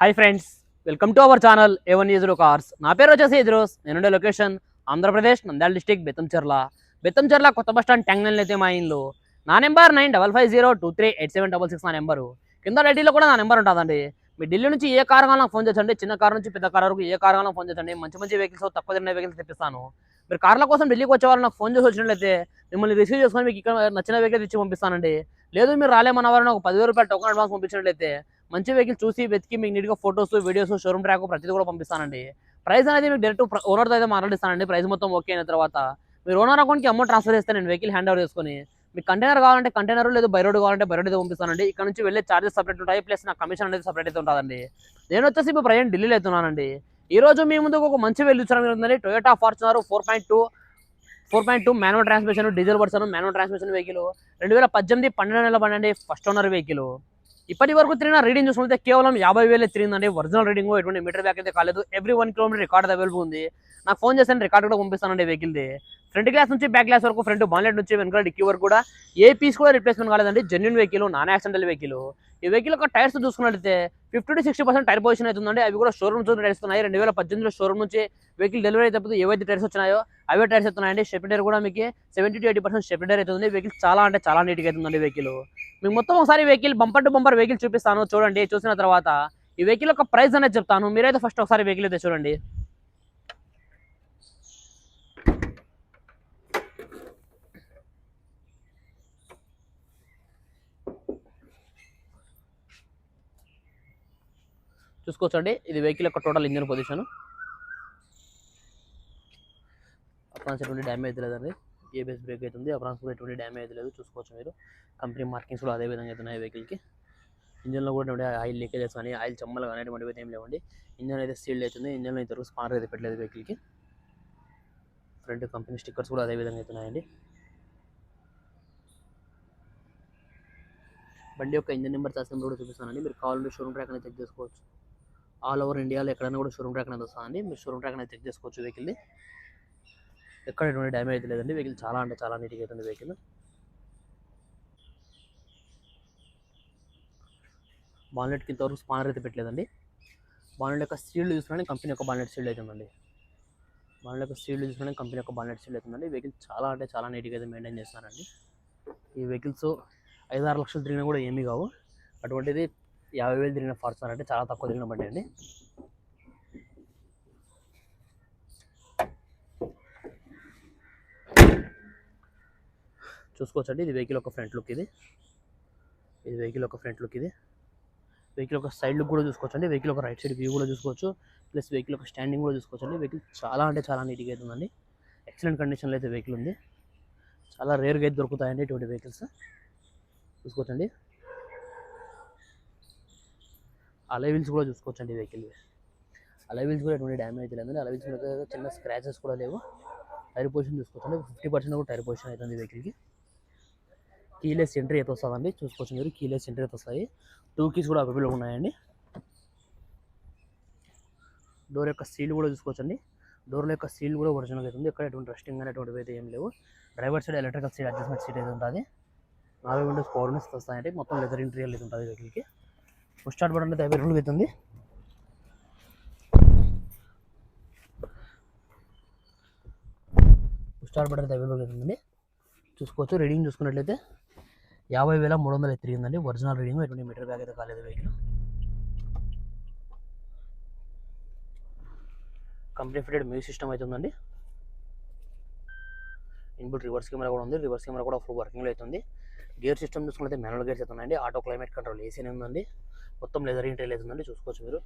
Hi friends welcome to our channel A one ఈజ్రో cars నా పేరు వచ్చేసి ఇద్రోస్. నేనుండే లొకేషన్ ఆంధ్రప్రదేశ్ నంద్యాల డిస్టిక్ బెత్తంచెర్ల. బెత్తంచెర్ల కొత్త బస్ స్టాండ్ ట్యాంగ్ అయితే మా ఇంట్లో నా number nine double five zero two three eight seven double six నా నెంబరు. కింద రెడీలో కూడా నా నెంబర్ ఉంటుందండి. మీ ఢిల్లీ నుంచి ఏ కార్ కావాలన్నా ఫోన్ చేసండి చిన్న కార్ నుంచి పెద్ద కార్ వరకు ఏ కార్ కావాలన్నా ఫోన్ చేయండి. మంచి మంచి వెహికల్స్ తక్కువ తిన్న వెహికల్స్ తెప్పిస్తాను. మీరు కార్ల కోసం ఢిల్లీకి వచ్చే వాళ్ళు నాకు ఫోన్ చేసి వచ్చినట్లయితే మిమ్మల్ని రిసీవ్ చేసుకొని మీకు ఇక్కడ నచ్చిన వెహికల్స్ ఇచ్చి పంపిస్తానండి. లేదు మీరు రాలేమన్న వారిని ఒక పదివేల రూపాయలు టోకన్ అడ్వాన్స్ పంపించినట్లయితే మంచి వెహికల్ చూసి వెతికి మీకు నీట్గా ఫొటోస్ వీడియోస్ షోరూమ్ ట్రాక్ ప్రతిదీ కూడా పంపిస్తానండి. ప్రైస్ అనేది మీకు డైరెక్ట్ ఓనర్తో అయితే మాట్లాడిస్తానండి. ప్రైస్ మొత్తం ఓకే అయిన తర్వాత మీరు ఓనర్ అకౌంట్కి అమౌంట్ ట్రాన్స్ఫర్ చేస్తే నేను వెహికల్ హ్యాండ్ ఓవర్ చేసుకొని మీకు కంటైనర్ కావాలంటే కంటైనర్ లేదు బై రోడ్ కావాలంటే బై రోడ్ అయితే పంపిస్తానండి. ఇక్కడ నుంచి వెళ్ళే చార్జెస్ సపరేట్ ఉంటాయి. ప్లస్ నా కమిషన్ అనేది సపరేట్ అయితే ఉంటుందండి. నేను వచ్చేసి ఇప్పుడు ప్రజెంట్ ఢిల్లీలో అవుతున్నానండి ఈ రోజు మీ ముందుకు ఒక మంచి వెళ్ళి చూసిన ఉందండి Toyota Fortuner four point two four point two manual transmission diesel version manual transmission vehicle రెండు వేల పద్దెనిమిది పన్నెండు నెలల పడండి ఫస్ట్ ఓనర్ వెహికల్ ఇప్పటి వరకు తిరిగిన రీడింగ్ చూసుకుంటే కేవలం యాభై వేలే తిరిగిందండి. ఒరిజినల్ రీడింగ్ ఎటువంటి మీటర్ బ్యాక్ అయితే కాలేదు. Every one kilometre record available ఉంది. నాకు ఫోన్ చేస్తాను రికార్డ్ కూడా పంపిస్తానండి వెహికల్ది ఫ్రంట్ గ్లాస్ నుంచి బ్యాక్ గ్లాస్ వరకు ఫ్రంట్ బాన్లెట్ నుంచి వెనకాల డిక్కీ వరకు కూడా ఏ పీస్ కూడా రిప్లేస్మెంట్ కాలేదండి. Genuine vehicle non accidental vehicle ఈ వెహికల్ యొక్క టైర్స్ చూసుకున్నట్లయితే fifty to sixty percent tyre position అవుతుందండి అవి కూడా షోరూమ్ నుంచి టైర్స్ ఉన్నాయి రెండు వేల పద్దెనిమిదిలో షోరూమ్ నుంచి వెహికల్ డెలివరీ అయినప్పుడు ఏవైతే టైర్స్ వచ్చినాయో అవే టైర్స్ అవుతున్నాయండి స్టెప్ టైర్ కూడా మీకు seventy to eighty percent step tyre అవుతుంది వెహికల్ చాలా అంటే చాలా నీట్గా అవుతుందండి వెహికల్ మీకు మొత్తం ఒకసారి vehicle bumper to bumper vehicle చూపిస్తాను. చూడండి చూసిన తర్వాత ఈ వెహికల్ యొక్క ప్రైస్ అనేది చెప్తాను. మీరైతే ఫస్ట్ ఒకసారి వెహికల్ అయితే చూడండి. చూసుకోవచ్చండి. ఇది వెహికల్ యొక్క టోటల్ ఇంజన్ పొజిషన్ అప్రాన్స్ ఎటువంటి డ్యామేజ్ లేదండి. ఏబిఎస్ బ్రేక్ అవుతుంది. అప్రాన్స్ కూడా ఎటువంటి డ్యామేజ్ లేదు. చూసుకోవచ్చు మీరు. కంపెనీ మార్కింగ్స్ కూడా అదే విధంగా అవుతున్నాయి వెహికల్కి ఇంజన్లో కూడా ఎటువంటి ఆయిల్ లీకేజెస్ కానీ ఆయిల్ చెమ్మలు కానీ అటువంటివి ఏం లేవండి. ఇంజన్ అయితే సీల్డ్ అవుతుంది. ఇంజన్లో ఇంతవరకు స్పానర్ అయితే పెట్టలేదు వెహికల్కి ఫ్రంట్ కంపెనీ స్టిక్కర్స్ కూడా అదే విధంగా అవుతున్నాయండి. బండి యొక్క ఇంజన్ నెంబర్ చార్జ్ కూడా చూపిస్తానండి. మీరు కావాలంటే షోరూమ్ ట్రాక్ అనేది చెక్ చేసుకోవచ్చు. ఆల్ ఓవర్ ఇండియాలో ఎక్కడైనా కూడా షోరూమ్ ట్రాక్ అనేది వస్తుందండి. మీరు షోరూమ్ ట్రాక్ అనేది చెక్ చేసుకోవచ్చు వెహికల్ని. ఎక్కడ ఎటువంటి డ్యామేజ్ అయితే లేదండి. వెహికల్ చాలా అంటే చాలా నీట్గా అవుతుంది వెహికల్. బాన్లెట్ కింద వరకు స్పానర్ అయితే పెట్టలేదండి. బాన్లెట్ యొక్క సీల్డ్ చూసుకుని కంపెనీ యొక్క బాన్లెట్ సీల్డ్ అవుతుందండి బాన్లెట్ యొక్క సీల్డ్ చూసుకుని కంపెనీ యొక్క బాన్లెట్ సీల్డ్ అవుతుందండి వెహికల్ చాలా అంటే చాలా నీట్గా అయితే మెయింటైన్ చేస్తున్నారండి. ఈ వెహికల్స్ ఐదు ఆరు లక్షలు తిరిగినా కూడా ఏమీ కావు. అటువంటిది యాభై వేలు తిరిగిన ఫార్చునర్ అంటే చాలా తక్కువ తిరిగిన బండి అండి. చూసుకోవచ్చండి ఇది వెహికల్ ఒక ఫ్రంట్ లుక్ ఇది. ఇది వెహికల్ ఒక ఫ్రంట్ లుక్ ఇది. వెహికల్ ఒక సైడ్ లుక్ కూడా చూసుకోవచ్చండి వెహికల్ ఒక రైట్ సైడ్ వ్యూ కూడా చూసుకోవచ్చు. ప్లస్ వెహికల్ ఒక స్టాండింగ్ కూడా చూసుకోవచ్చండి వెహికల్ చాలా అంటే చాలా నీట్గా అవుతుందండి ఎక్సలెంట్ కండిషన్లో అయితే వెహికల్ ఉంది. చాలా రేర్గా అయితే దొరుకుతాయండి ఇటువంటి వెహికల్స్ చూసుకోవచ్చండి. అలైవిల్స్ కూడా కూడా చూసుకోవచ్చండి వెహికల్. అలైవిల్స్ కూడా ఎటువంటి డ్యామేజ్ లేదండి. అలైవిల్స్ చిన్న స్క్రాచెస్ కూడా లేవు. టైర్ పొజిషన్ చూసుకోవచ్చండి. ఫిఫ్టీ పర్సెంట్ కూడా టైర్ పొజిషన్ అవుతుంది వెహికల్కి. కీలెస్ ఎంట్రీ అయితే వస్తుందండి. చూసుకోవచ్చు మీరు. కీలెస్ ఎంట్రీ అయితే వస్తాయి టూ కీస్ కూడా అవైలబుల్ ఉన్నాయండి. డోర్ యొక్క సీల్ కూడా చూసుకోవచ్చండి. డోర్ల యొక్క సీల్ కూడా ఒరిజినల్ అవుతుంది ఎక్కడ ఎటువంటి రెస్టింగ్ అనేటువంటివి అయితే ఏం లేవు. Driver side electrical seat adjustment seat అయితే ఉంటుంది నాలుగు విండోస్ పవర్ విండోస్ వస్తాయంటే మొత్తం లెదర్ ఇంటీరియర్ అయితే ఉంటుంది వెహికల్కి. పుష్ స్టార్ట్ బటన్ అయితే అవైలబుల్ అవుతుంది పుష్ స్టార్ట్ బటన్ అయితే అవైలబుల్ అవుతుందండి చూసుకోవచ్చు రీడింగ్ చూసుకున్నట్లయితే యాభై వేల మూడు వందలు తిరిగిందండి. ఒరిజినల్ రీడింగ్ ఎటువంటి మీటర్ బ్యాగ్ అయితే కాలేదు vehicle. Company fitted music system అయితే ఉందండి. ఇన్బుల్ రివర్స్ కెమెరా కూడా ఉంది. రివర్స్ కెమెరా కూడా ఫుల్ వర్కింగ్లో అవుతుంది గేర్ సిస్టమ్ చూసుకుంటే మ్యానువల్ గేర్స్ అయితే ఆటో క్లైమేట్ కంట్రోల్ ఏసీ ఉందండి. మొత్తం లెదర్ ఇంటైల్ అవుతుందండి చూసుకోవచ్చు మీరు.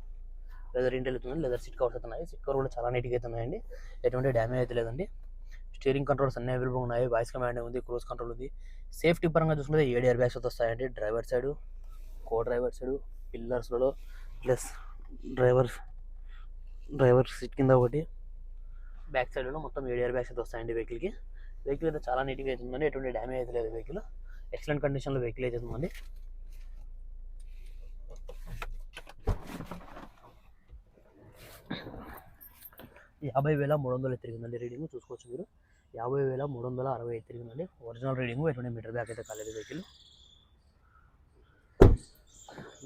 లెదర్ ఇంటైల్ అవుతుంది లెదర్ సీట్ కవర్స్ అవుతున్నాయి సీట్ కవర్ కూడా చాలా నీట్గా అయితే ఉన్నాయండి. ఎటువంటి డ్యామేజ్ అయితే లేదండి. స్టీరింగ్ కంట్రోల్స్ అన్ని అవైలబుల్ ఉన్నాయి. వాయిస్ కమాండ్ ఉంది క్రూజ్ కంట్రోల్ ఉంది. సేఫ్టీ పరంగా చూసుకుంటే ఏడు ఇయర్ బ్యాగ్స్ అయితే వస్తాయండి. Driver side co driver side పిల్లర్స్లో plus driver driver seat కింద ఒకటి. బ్యాక్ సైడ్లో మొత్తం ఏడు ఇయర్ బ్యాగ్స్ అయితే వస్తాయండి వెహికల్కి వెహికల్ అయితే చాలా నీట్గా అవుతుందండి ఎటువంటి డ్యామేజ్ అయితే లేదు వెహికల్ ఎక్సలెంట్ కండిషన్లో వెహికల్ అయితే యాభై వేల మూడు వందలు తిరిగిందండి రీడింగ్. చూసుకోవచ్చు మీరు. యాభై వేల మూడు వందల అరవై ఐదు తిరిగిందండి ఒరిజినల్ రీడింగ్ ఎటువంటి మీటర్ బ్యాక్ అయితే కాలేదు వెహికల్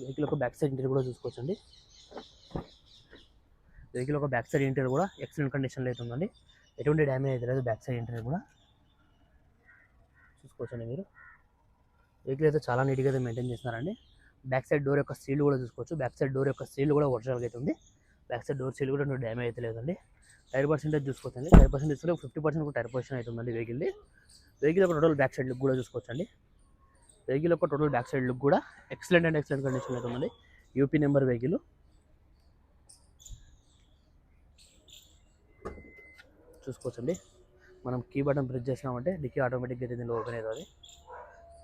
వెహికల్ ఒక బ్యాక్ సైడ్ ఇంటీరియర్ కూడా చూసుకోవచ్చండి. వెహికల్ ఒక బ్యాక్ సైడ్ ఇంటీరియర్ కూడా ఎక్సలెంట్ కండిషన్లో అయితే ఉందండి. ఎటువంటి డ్యామేజ్ అయితే లేదు బ్యాక్ సైడ్ ఇంటీరియర్ కూడా. చూసుకోవచ్చండి మీరు. వెహికల్ అయితే చాలా నీట్గా అయితే మెయింటైన్ చేస్తున్నారండి. బ్యాక్ సైడ్ డోర్ యొక్క సీల్ కూడా చూసుకోవచ్చు. బ్యాక్ సైడ్ డోర్ యొక్క సీల్ కూడా ఒరిజినల్గా అయితే ఉంది. బ్యాక్ సైడ్ డోర్ సీల్ కూడా డ్యామేజ్ అయితే లేదండి. టైర్ పర్సెంటేజ్ చూసుకోవచ్చండి. టైర్ పర్సెంటేజ్ చూసుకుంటే ఫిఫ్టీ పర్సెంట్ టైర్ పర్సెంట్ అవుతుందండి వెహికల్ది. వెహికల్ ఒక టోటల్ బ్యాక్ సైడ్ లుక్ కూడా చూసుకోవచ్చండి. వెహికల్ ఒక టోటల్ బ్యాక్ సైడ్ లుక్ కూడా ఎక్సలెంట్ అండ్ ఎక్సలెంట్ కండిషన్ అవుతుందండి యూపీ నెంబర్ వెహికల్ చూసుకోవచ్చండి. మనం కీ బటన్ ప్రెస్ చేసినామంటే డిక్కీ ఆటోమేటిక్గా దీనిలో ఓపెన్ అవుతుంది.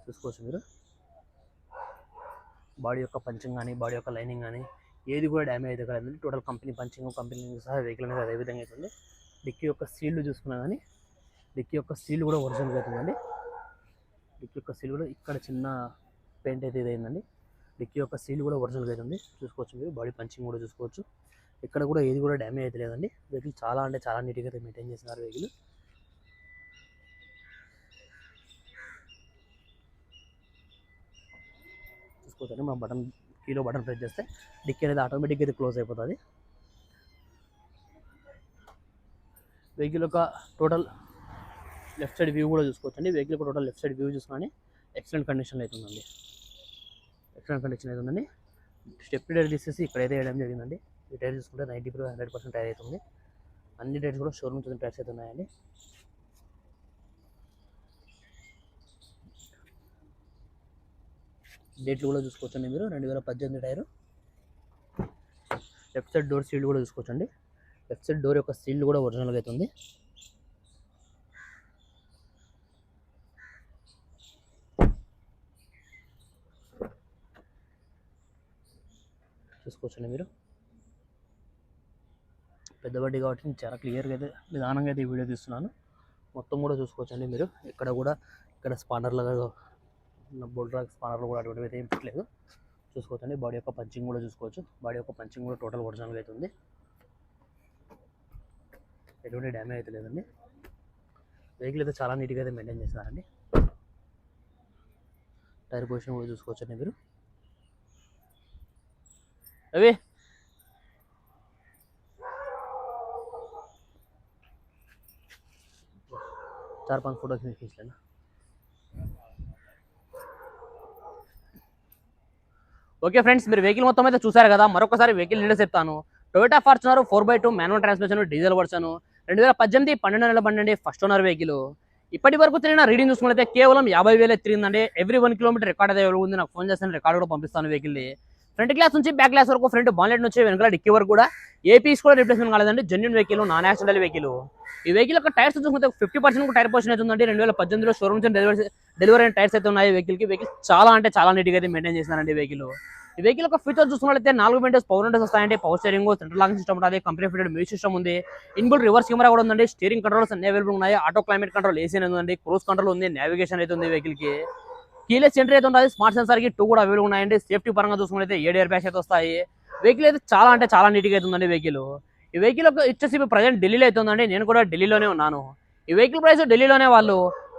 చూసుకోవచ్చు మీరు. బాడీ యొక్క పంచింగ్ కానీ బాడీ యొక్క లైనింగ్ కానీ ఏది కూడా డ్యామేజ్ అయితే కదండి టోటల్ కంపెనీ పంచింగ్ కంపెనీ సహా వెహికల్ అనేది అదే విధంగా అవుతుంది డిక్కీ యొక్క సీల్ చూసుకున్నా కానీ డిక్కీ యొక్క సీల్ కూడా ఒరిజినల్గా అవుతుందండి డిక్కీ యొక్క సీల్ కూడా ఇక్కడ చిన్న పెయింట్ అయితే ఇదైందండి. డిక్కీ యొక్క సీల్ కూడా ఒరిజినల్గా అవుతుంది చూసుకోవచ్చు మీరు. బాడీ పంచింగ్ కూడా చూసుకోవచ్చు. ఇక్కడ కూడా ఏది కూడా డ్యామేజ్ అయితే లేదండి. వెహికల్ చాలా అంటే చాలా నీట్గా అయితే మెయింటైన్ చేస్తున్నారు వెహికల్. చూసుకోవచ్చండి మనం బటన్ కీలో బటన్ ప్రెస్ చేస్తే డిక్కీ అనేది ఆటోమేటిక్గా అయితే క్లోజ్ అయిపోతుంది. వెహికల్ యొక్క టోటల్ లెఫ్ట్ సైడ్ వ్యూ కూడా చూసుకోవచ్చండి. వెహికల్ యొక్క టోటల్ లెఫ్ట్ సైడ్ వ్యూ చూసుకొని ఎక్సలెంట్ కండిషన్లో అయితే ఉందండి ఎక్సలెంట్ కండిషన్ అయితే ఉందండి స్టెప్ టైర్ తీసేసి ఇక్కడైతే వేయడం జరిగిందండి. ఈ టైర్ చూసుకుంటే ninety five hundred percent tyre అవుతుంది. అన్ని టైర్స్ కూడా షోరూమ్ చూసిన టైర్స్ అయితే ఉన్నాయండి డేట్లు కూడా చూసుకోవచ్చండి మీరు. రెండు వేల పద్దెనిమిది tyre. Left side door seal కూడా చూసుకోవచ్చండి. లెఫ్ట్ సైడ్ డోర్ యొక్క సీల్డ్ కూడా ఒరిజినల్గా అవుతుంది చూసుకోవచ్చండి మీరు. పెద్ద బడ్డీ కాబట్టి నేను చాలా క్లియర్గా అయితే నిదానంగా అయితే ఈ వీడియో తీస్తున్నాను. మొత్తం కూడా చూసుకోవచ్చండి మీరు. ఇక్కడ కూడా ఇక్కడ స్పానర్లుగా బోల్డ్ రాక్ స్పానర్లు కూడా అటువంటివి అయితే ఏం పెట్టలేదు చూసుకోవచ్చండి బాడీ యొక్క పంచింగ్ కూడా చూసుకోవచ్చు బాడీ యొక్క పంచింగ్ కూడా టోటల్ ఒరిజినల్గా అయితే ఉంది ఎటువంటి డ్యామేజ్ అయితే లేదండి వెహికల్ అయితే చాలా నీట్గా అయితే మెయింటైన్ చేస్తున్నారండి టైర్ పొజిషన్ కూడా చూసుకోవచ్చండి మీరు అవి चार पांच फोटो खींच खींच लेना ఓకే ఫ్రెండ్స్ మీరు వెహికల్ మొత్తం అయితే చూసారు కదా మరొకసారి వెహికల్ డీటెయిల్స్ చెప్తాను. Toyota Fortuner four by two manual transmission diesel version రెండు వేల పద్దెనిమిది పన్నెండు నెలల బండి ఫస్ట్ ఓనర్ వెహికల్ ఇప్పటి వరకు తిరిగిన రీడింగ్ చూసుకుంటే కేవలం యాభై వేలే తిరిగిందండి. ఎవ్రీ వన్ కిలోమీటర్ రికార్డ్ అయితే ఉంది నాకు ఫోన్ చేస్తాను రికార్డ్ కూడా పంపిస్తాను వెహికల్ని ఫ్రంట్ గ్లాస్ నుంచి బ్యాక్ గ్లాస్ వరకు ఫ్రంట్ బాన్లెట్ నుంచి వెనకాల డిక్కీ వరకు కూడా ఏపీస్ కూడా రిప్లేస్మెంట్ కాలేదండి genuine vehicle non accidental vehicle ఈ వెహికల్ యొక్క టైర్స్ చూసుకుంటే ఫిఫ్టీ పర్సెంట్ టైర్ పొజిషన్ ఉందండి. రెండు వేల పద్దెనిమిదిలో షోరూమ్ నుంచి డెలివరీ డెలివరీ అయిన టైర్స్ అయితే ఉన్నాయి వెహికల్కి. వెహికల్ చాలా అంటే చాలా నీట్గా అయితే మెయింటైన్ చేస్తున్నారండి వెహికల్. ఈ వెహికల్ ఒక ఫీచర్ చూసుకున్నట్లయితే నాలుగు విండోస్ పవర్ విండోస్ వస్తాయండి. Power steering central locking system ఉంటుంది. కంపెనీ ఫిటెడ్ మ్యూజిక్ సిస్టమ్ ఉంది. ఇన్బుల్ రివర్స్ కెమెరా కూడా ఉందండి. స్టీరింగ్ కంట్రోల్స్ అన్ని అవైలబుల్ ఉన్నాయి. ఆటో క్లైమేట్ కంట్రోల్ ఏసీ అనేది ఉందండి క్రూజ్ కంట్రోల్ ఉంది. నావిగేషన్ అయితే ఉంది వెహికల్కి కీలెస్ ఎంట్రీ అయితే ఉంటుంది. స్మార్ట్ సెన్సార్కి టూ కూడా అవైలబుల్ ఉన్నాయండి. సేఫ్టీ పరంగా చూసుకుంటే ఏడు ఇయర్ బ్యాగ్స్ అయితే వస్తాయి. వెహికల్ అయితే చాలా అంటే చాలా నీట్గా అయితే ఉందండి వెహికల్. ఈ వెహికల్ వచ్చేసి ప్రజెంట్ ఢిల్లీలో అయితే ఉందండి. నేను కూడా ఢిల్లీలోనే ఉన్నాను. ఈ వెహికల్ ప్రైస్ ఢిల్లీలోనే వాళ్ళు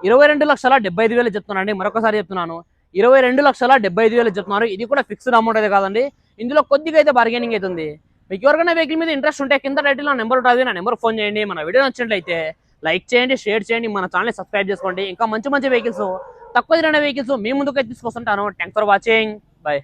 ఇరవై రెండు లక్షల డెబ్బై ఐదు వేలు చెప్తున్నానండి. మరొకసారి చెప్తున్నాను. ఇరవై రెండు లక్షల డెబ్బై ఐదు వేలు చెప్తున్నారు. ఇది కూడా ఫిక్స్డ్ అమౌంట్ అయితే కాదండి. ఇందులో కొద్దిగా అయితే బార్గెనింగ్ అవుతుంది. మీకు ఎవరికైనా వెహికల్ మీద ఇంట్రెస్ట్ ఉంటే కింద టైటిల్ నా నెంబర్ ఉంటుంది. నా నెంబర్ ఫోన్ చేయండి. మన వీడియో నచ్చినట్లయితే లైక్ చేయండి షేర్ చేయండి. మన ఛానల్ సబ్స్క్రైబ్ చేసుకోండి. ఇంకా మంచి మంచి వెహికల్స్ తక్కువ తిరిగిన వెహికల్స్ మీ ముందుకైతే తీసుకొస్తుంటాను. Thanks for watching bye